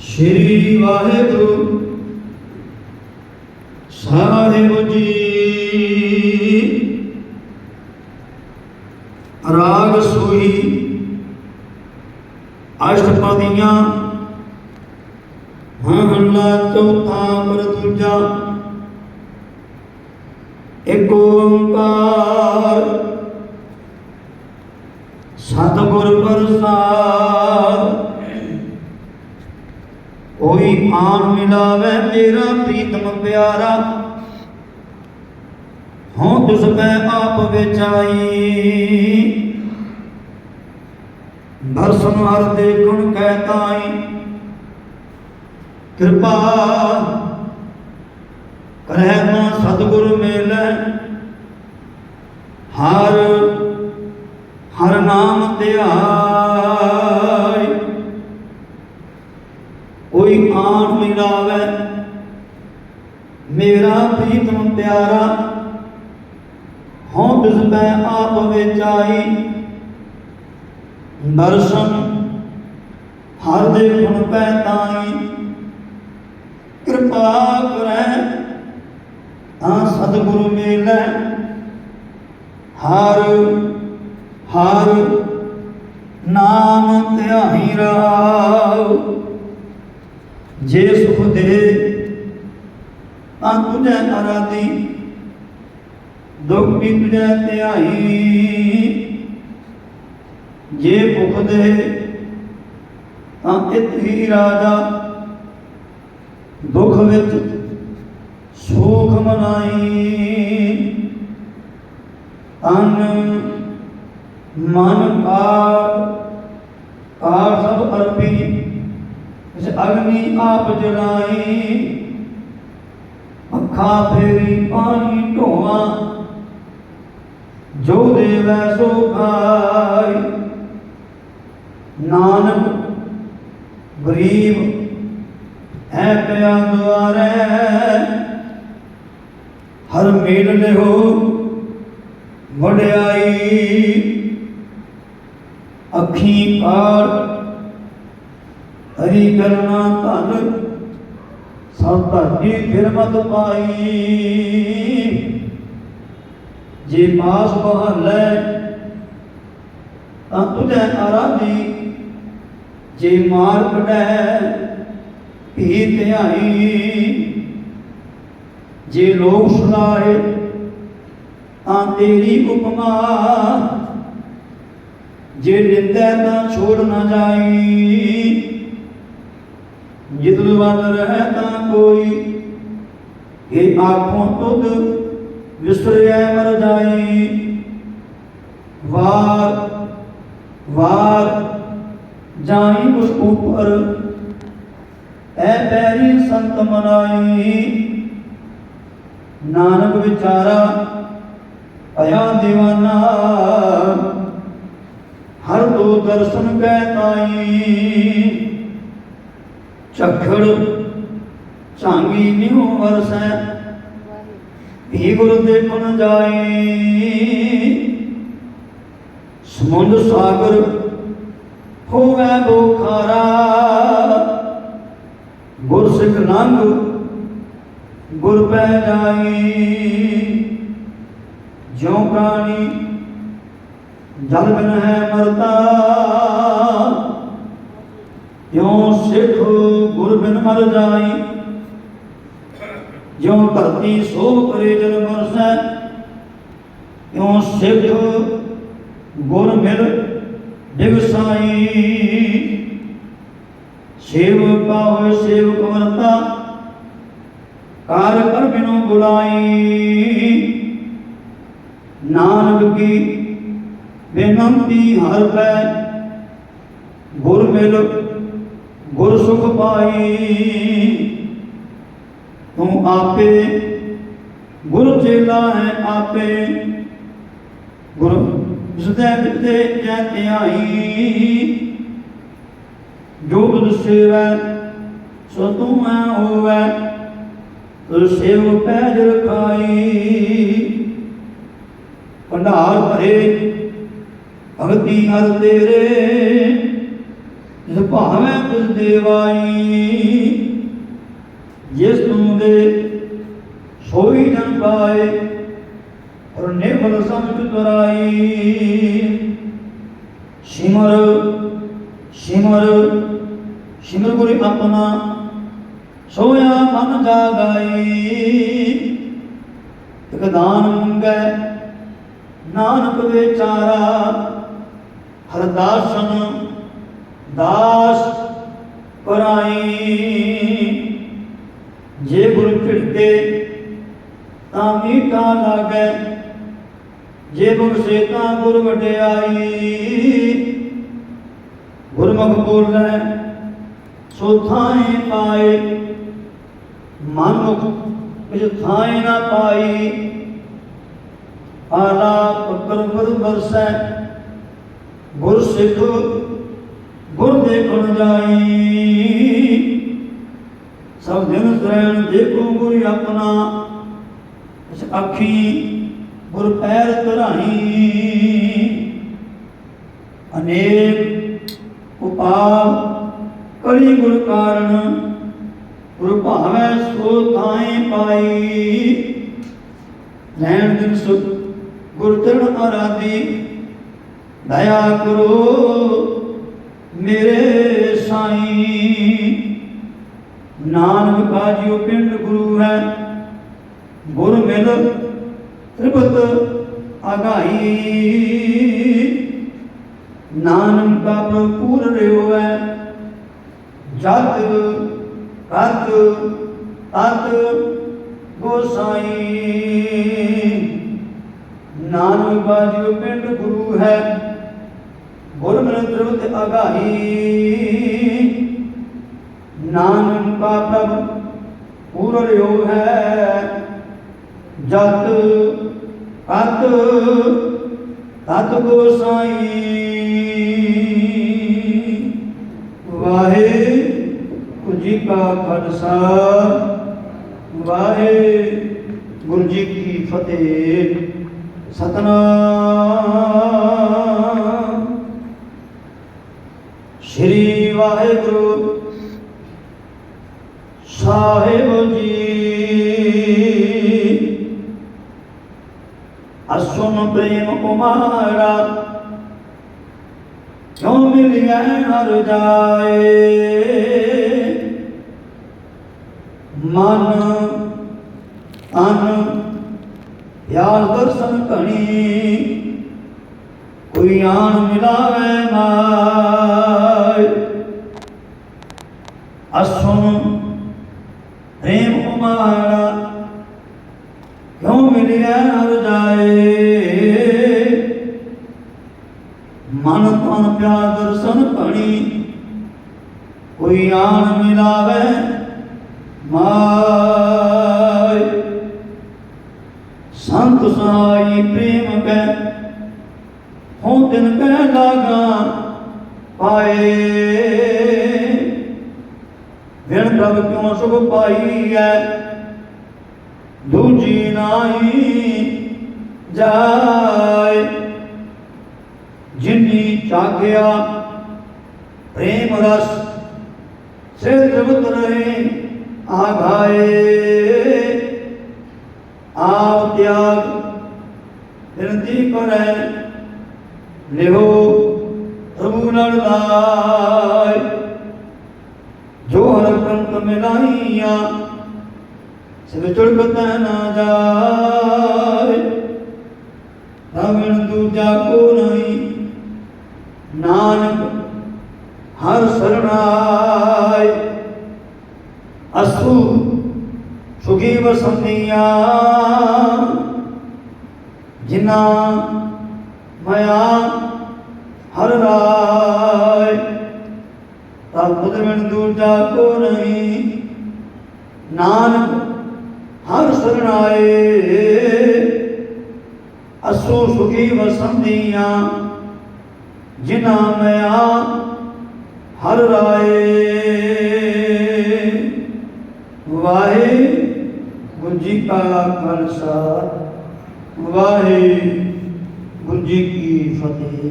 ਸ਼੍ਰੀ ਵਾਹਿਗੁਰੂ ਸਾਹਿਬ ਜੀ। ਰਾਗ ਸੋਈ ਅਸ਼ਟਪਦੀਆਂ ਮਹਲਾ ਚੌਥਾ ਪਰ ਦੂਜਾ ਕੋਈ ਆਣ ਮਿਲਾਵੇ ਮੇਰਾ ਪ੍ਰੀਤਮ ਪਿਆਰਾ। ਹਉ ਤਿਸ ਮੈਂ ਆਪ ਵਿੱਚ ਦਰਸ਼ਨ ਹਰ ਦੇਖਣ ਕਹਿ ਤਾਈ। ਕਿਰਪਾ ਕਰਹਿ ਨਾ ਸਤਿਗੁਰ ਮੇਲੇ। ਹਰ ਹਰ ਨਾਮ ਧਿਆਈ ਕੋਈ ਆਣ ਮੇਰਾ ਪ੍ਰੀਤਮ ਪਿਆਰਾ, ਹਉ ਤਿਸ ਆਪ ਵਿੱਚ ਦਰਸ਼ਨ ਹਰ ਦੇ ਗੁਣ ਪੈ ਤਾਈ। ਕਿਰਪਾ ਕਰੈ, ਤਾਂ ਸਤਿਗੁਰੂ ਮੇਲੇ। ਹਰ ਹਰ ਨਾਮ ਧਿਆਈ ਰਾਉ ਜੇ ਸੁਖ ਦੇ ਤਾਂ ਤੁਝੇ ਅਰਾਧੀ ਦੁਖ ਵੀ ਤੁਝੇ ਧਿਆਈ। ਜੇ ਭੁਖ ਦੇ ਤਾਂ ਇਤ ਹੀ ਰਾਜਾ। ਦੁਖ ਵਿੱਚ ਸੁਖ ਮਨਾਈ। ਤਨ ਮਨ ਕਾ ਕਾ ਸਭ ਅਰਪੀ ਇਸ ਅਗਨੀ ਆਪ ਜਲਾਈ। ਅੱਖਾਂ ਫੇਰੀ ਪਾਣੀ ਢੋਆ ਜੋ ਦੇਵੈ ਸੋ ਖਾਈ। ਨਾਨਕ, ਗਰੀਬ, ਐ ਪਿਆ ਦੁਆਰੇ। ਹਰ ਮੇਲ ਲਿਓ ਵਡਿਆਈ। ਅੱਖੀ ਕਾਰ ਹਰੀ ਕਰਨਾ ਧਨ, ਸਭ ਧਰਤੀ ਫਿਰ ਪਾਈ। ਜੇ ਪਾਸ ਬਹਲੇ ਤਾਂ ਤੁਝੇ ਆਰਾਧੀ। ਜੇ ਮਾਰ ਕਢੈ, ਭੀ ਧਿਆਈ। ਜੇ ਲੋਕ ਸੁਣਾਏ ਤਾਂ ਤੇਰੀ ਉਪਮਾ। ਜੇ ਨਿੰਦੈ ਤਾਂ ਛੋੜ ਨਾ ਜਾਈ। ਜਿਤ ਵੱਲ ਰਹਿ ਤਾਂ ਕੋਈ ਇਹ ਆਖੋਂ ਤੁਧ ਵਿਸਰਿਆ ਮਰ ਜਾਈ ਵਾਰ ਵਾਰ ਜਾਈ ਉਸ ਉਪਰ ਐ ਪੈਰੀ ਸੰਤ ਮਨਾਈ ਨਾਨਕ ਵਿਚਾਰਾ ਅਇਆ دیਵਾਨਾ ਹਰ ਦੋ ਦਰਸ਼ਨ ਕੈ ਝਾਂਗੀ ਨਿਉ ਵਰਸੈ ਵੀ ਗੁਰ ਦੇਖਣ ਜਾਈ ਸਮੁੰਦ ਸਾਗਰ ਹੋਵੇ ਬੋਖਾਰਾ। ਗੁਰ ਸਿੱਖ ਲੰਘ ਗੁਰ ਪੈ ਜਾਏ। ਜਿਉ ਪ੍ਰਾਣੀ ਜਲ ਬਿਨ ਹੈ ਮਰਤਾ ਤਿਉ ਸਿੱਖ ਗੁਰ ਬਿਨ ਮਰ ਜਾਈ, ਜਿਉ ਧਰਤੀ ਸੋਭ ਕਰੇ ਜਨ ਮਰਸੈ, ਤਿਉ ਸਿੱਖ ਗੁਰ ਮਿਲ ਦਿਵਸਾਈ ਸੇਵਕਾ ਹੋਏ ਸੇਵਕ ਵਰਤਾ ਕਾਰ ਕਰ ਬਿਨੋ ਬੁਲਾਈ। ਨਾਨਕ ਕੀ ਬੇਨੰਤੀ ਹਰ ਪੈ ਗੁਰ ਮਿਲ ਗੁਰ ਸੁਖ ਪਾਈ। ਤੂੰ ਆਪੇ ਗੁਰ ਚੇਲਾ ਹੈ ਆਪੇ। ਗੁਰ ਜਿਸਦੇ ਵਿਦੇ ਜੈ ਧਿਆਈ ਜੋ ਤੁਧ ਸੇਵੈ, ਸੋ ਤੂੰ ਮੈਂ ਹੋਵੈ। ਤੁਧ ਸੇਵ ਪੈਜ ਰਖਾਈ। ਭੰਡਾਰ ਭਰੇ, ਭਗਤੀ ਹਰ ਤੇਰੇ। ਜਿਸ ਭਾਵੇਂ ਤਿਸ ਦੇਵਾਈ, ਜਿਸ ਤੂੰ ਦੇ ਸੋਈ ਜਨ ਪਾਏ ਔਰ ਨਿਰਮਲ ਸਮਝ ਤੁਰਾਈ। ਸਿਮਰ ਸਿਮਰ ਸਿਮਰ ਗੁਰੂ ਆਪਣਾ ਸੋਇਆ ਮਨ ਜਾਗਾਈ। ਇਕ ਦਾਨ ਮੰਗੈ, ਨਾਨਕ ਵਿਚਾਰਾ ਹਰਦਾਸਨ ਦਾਸ ਕਰਾਈ ਜੇ ਗੁਰ ਝਿੜਕੇ ਤਾਂ ਮੀਠਾ ਲਾਗੈ। ਜੇ ਗੁਰ ਤਾਂ ਗੁਰ ਵਡਿਆਈ। ਗੁਰਮੁਖ ਬੋਲੈ, ਸੋ ਥਾਏ ਪਾਏ। ਮਨ ਮੁਖ ਵਿੱਚ ਥਾਏ ਨਾ ਪਾਈ। ਆਲਾ ਪਕਰ ਗੁਰ ਬਰਸੈ ਗੁਰ ਸਿੱਖ ਗੁਰ ਦੇਖਣ ਜਾਈ। ਸਭ ਦਿਨ ਸਰਣ ਦੇਖੋ ਗੁਰ ਆਪਣਾ। ਇਸ ਅੱਖੀ ਗੁਰ ਪੈਰ ਧਰਾਈ। ਅਨੇਕ ਉਪਾਅ ਕਲੀ ਗੁਰ ਕਾਰਨ। ਗੁਰ ਭਾਵੇਂ ਸੋ ਥਾਏ ਪਾਈ। ਰਹਿਣ ਦਿਨ ਸੁਖ ਗੁਰ ਚਰਨ ਆਰਾਧੀ। ਦਇਆ ਕਰੋ। ਮੇਰੇ ਸਾਈਂ। ਨਾਨਕ ਕਾਜਿਓ ਪਿੰਡ ਗੁਰੂ ਹੈ। ਗੁਰ ਮਿਲ ਤ੍ਰਿਪਤ ਅਗਾਈ। ਨਾਨਕ ਕਾ ਪ੍ਰਪੂਰ ਰਿਓ ਹੈ ਜਤ ਕਤ ਤਤ ਗੋਸਾਈ। ਨਾਨਕ ਬਾਜਿਓ ਪਿੰਡ ਗੁਰੂ ਹੈ। ਗੁਰ ਮਿਲ ਤ੍ਰਿਪਤ ਆਗਾਈ ਨਾਨਕ ਕਾ ਪ੍ਰਭ ਪੂਰ ਰਿਓ ਹੈ। ਜਤ ਕਤ ਤਤ ਗੋਸਾਈ ਵਾਹਿਗੁਰੂ ਜੀ ਕਾ ਖਾਲਸਾ ਵਾਹਿਗੁਰੂ ਜੀ ਕੀ ਫਤਿਹ। ਸਤਨਾਮ। ਸ੍ਰੀ ਵਾਹਿਗੁਰੂ ਸਾਹਿਬ ਜੀ। ਅਸੁਨ ਪ੍ਰੇਮ ਕੁਮਾਰਾ, ਕਿਉ ਮਿਲਿਆ ਹਰ ਜਾਏ? ਮਨ ਤਨ ਯਾਰ ਦਰਸ਼ਨ ਕਣੀ ਕੋਈ ਆਣ ਮਿਲਾਵੇ ਪ੍ਰੇਮ ਕੁਮਾਰਾ ਮਿਲਿਆ ਹਰ ਜਾਏ? ਮਨ ਤਨ ਪਿਆ ਦਰਸ਼ਨ ਭਣੀ, ਕੋਈ ਆਣ ਮਿਲਾਵੇ ਮਾਇ ਸੰਤ ਸਾਈ ਪ੍ਰੇਮ ਕੈ ਹੋਂ ਦਿਨ ਕੈ ਲਾਗਾ ਪਾਏ। ਵਿਣ ਪ੍ਰਭ ਕਿਉਂ ਸੁਭ ਪਾਈ ਐ? ਦੂਜੀ ਨਾਹੀ ਜਾਏ। ਜਿਨੀ ਚਾਗਿਆ ਪ੍ਰੇਮ ਰਸ, ਸਿਰ ਜਗਤ ਰਹੇ ਆਘਾਏ ਆਪ ਤਿਆਗ ਬਿਰਤੀ ਕਰੈ ਲਿਓ ਪ੍ਰਭੂ ਨਾਲ ਲਾਇ ਜੋ ਹਰ ਕੰਤ ਮਿਲਾਈਆਂ ਸਿਰ ਚੜਕਤ ਨਾ ਜਾਏ, ਰਵਣ ਦੂਜਾ ਕੋ ਨਹੀਂ। ਨਾਨਕ ਹਰ ਸਰਣਾਏ, ਅਸੂ ਸੁਖੀ ਵਸੰਦੀਆਂ ਜਿਨਾ ਮਾਇਆ ਹਰ ਰਾਏ ਤਾਂ ਬੁਧਵਨ ਦੂਜਾ ਕੋ ਨਹੀਂ। ਨਾਨਕ ਹਰ ਸਰਣਾਏ ਅਸੂ ਸੁਖੀ ਵਸੰਦੀਆਂ ਜਿਨਾ ਮਿਆ ਹਰ ਰਾਏ। ਵਾਹਿਗੁਰੂ ਜੀ ਕਾ ਖਾਲਸਾ, ਵਾਹਿਗੁਰੂ ਜੀ ਕੀ ਫਤਿਹ।